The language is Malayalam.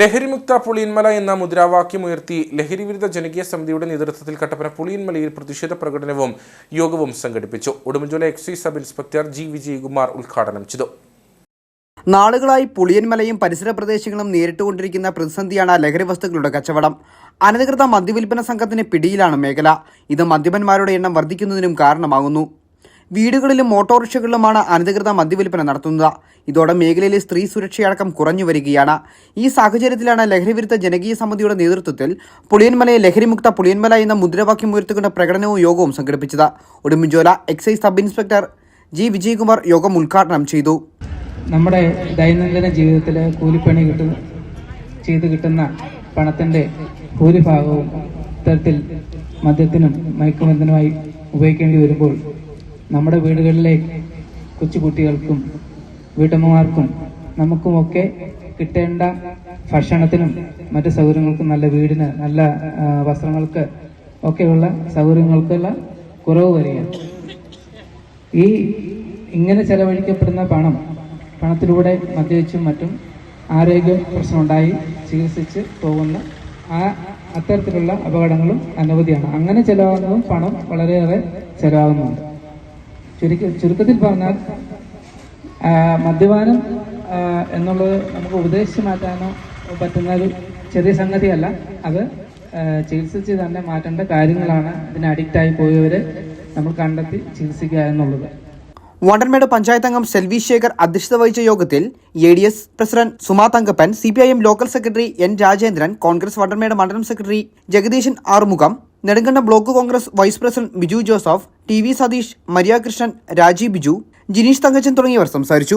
ലഹരിമുക്ത പുളിയന്മല എന്ന മുദ്രാവാക്യം ഉയർത്തി ലഹരിവിരുദ്ധ ജനകീയ സമിതിയുടെ നേതൃത്വത്തിൽ കട്ടപ്പന പുളിയന്മലയിൽ പ്രതിഷേധ പ്രകടനവും യോഗവും സംഘടിപ്പിച്ചു. Udumbanchola excise sub inspector G Vijayakumar ഉദ്ഘാടനം ചെയ്തു. നാളുകളായി പുളിയൻമലയും പരിസര പ്രദേശങ്ങളും നേരിട്ടുകൊണ്ടിരിക്കുന്ന പ്രതിസന്ധിയാണ് ലഹരി വസ്തുക്കളുടെ കച്ചവടം. അനധികൃത മദ്യവിൽപ്പന സംഘത്തിന് പിടിയിലാണ് മേഖല. ഇത് മദ്യപന്മാരുടെ എണ്ണം വർദ്ധിക്കുന്നതിനും കാരണമാകുന്നു. വീടുകളിലും ഓട്ടോറിക്ഷകളിലുമാണ് അനധികൃത മദ്യവില്പന നടത്തുന്നത്. ഇതോടെ മേഖലയിലെ സ്ത്രീ സുരക്ഷയടക്കം കുറഞ്ഞു വരികയാണ്. ഈ സാഹചര്യത്തിലാണ് ലഹരിവിരുദ്ധ ജനകീയ സമിതിയുടെ നേതൃത്വത്തിൽ പുളിയൻമലയെ ലഹരിമുക്ത പുളിയൻമല എന്ന മുദ്രാവാക്യം ഉയർത്തിക്കൊണ്ട് പ്രകടനവും യോഗവും സംഘടിപ്പിച്ചത്. Udumbanchola excise sub inspector G Vijayakumar യോഗം ഉദ്ഘാടനം ചെയ്തു. നമ്മുടെ ദൈനംദിന ജീവിതത്തിൽ കൂലിപ്പണി കിട്ടുന്ന ചെയ്ത് കിട്ടുന്ന പണത്തിന്റെ ഭൂരിഭാഗവും ഇത്തരത്തിൽ മദ്യത്തിനും മയക്കുമരുന്നിനുമായി ഉപയോഗിക്കേണ്ടി വരുമ്പോൾ നമ്മുടെ വീടുകളിലെ കൊച്ചുകുട്ടികൾക്കും വീട്ടമ്മമാർക്കും നമുക്കുമൊക്കെ കിട്ടേണ്ട ഭക്ഷണത്തിനും മറ്റ് സൗകര്യങ്ങൾക്കും നല്ല വീടിന് നല്ല വസ്ത്രങ്ങൾക്ക് ഒക്കെയുള്ള സൗകര്യങ്ങൾക്കുള്ള കുറവ് വരികയാണ് ഈ ഇങ്ങനെ ചെലവഴിക്കപ്പെടുന്ന പണം പണത്തിലൂടെ മദ്യവെച്ചും മറ്റും ആരോഗ്യ പ്രശ്നമുണ്ടായി ചികിത്സിച്ച് പോകുന്ന ആ അത്തരത്തിലുള്ള അപകടങ്ങളും അനവധിയാണ്. അങ്ങനെ ചെലവാകുന്നതും പണം വളരെയേറെ ചെലവാകുന്നുണ്ട്. ചുരുക്ക ചുരുക്കത്തിൽ പറഞ്ഞാൽ മദ്യപാനം എന്നുള്ളത് നമുക്ക് ഉപദേശിച്ച് മാറ്റാനോ പറ്റുന്ന ഒരു ചെറിയ സംഗതിയല്ല. അത് ചികിത്സിച്ച് തന്നെ മാറ്റേണ്ട കാര്യങ്ങളാണ് ഇതിന് അഡിക്റ്റായി പോയവരെ നമ്മൾ കണ്ടെത്തി ചികിത്സിക്കുക എന്നുള്ളത്. വണ്ടൻമേട് പഞ്ചായത്ത് അംഗം സെൽവി ശേഖർ അധ്യക്ഷത വഹിച്ച യോഗത്തിൽ A D S president Suma Thankappan C P I M local secretary N Rajendran Congress Vandanmedu മണ്ഡലം secretary Jagadeeshan Arumugham Nedumkandam block Congress vice president Biju Joseph T V Satheesh Maria Krishnan Rajeev Biju Jineesh Thankachan തുടങ്ങിയവർ സംസാരിച്ചു.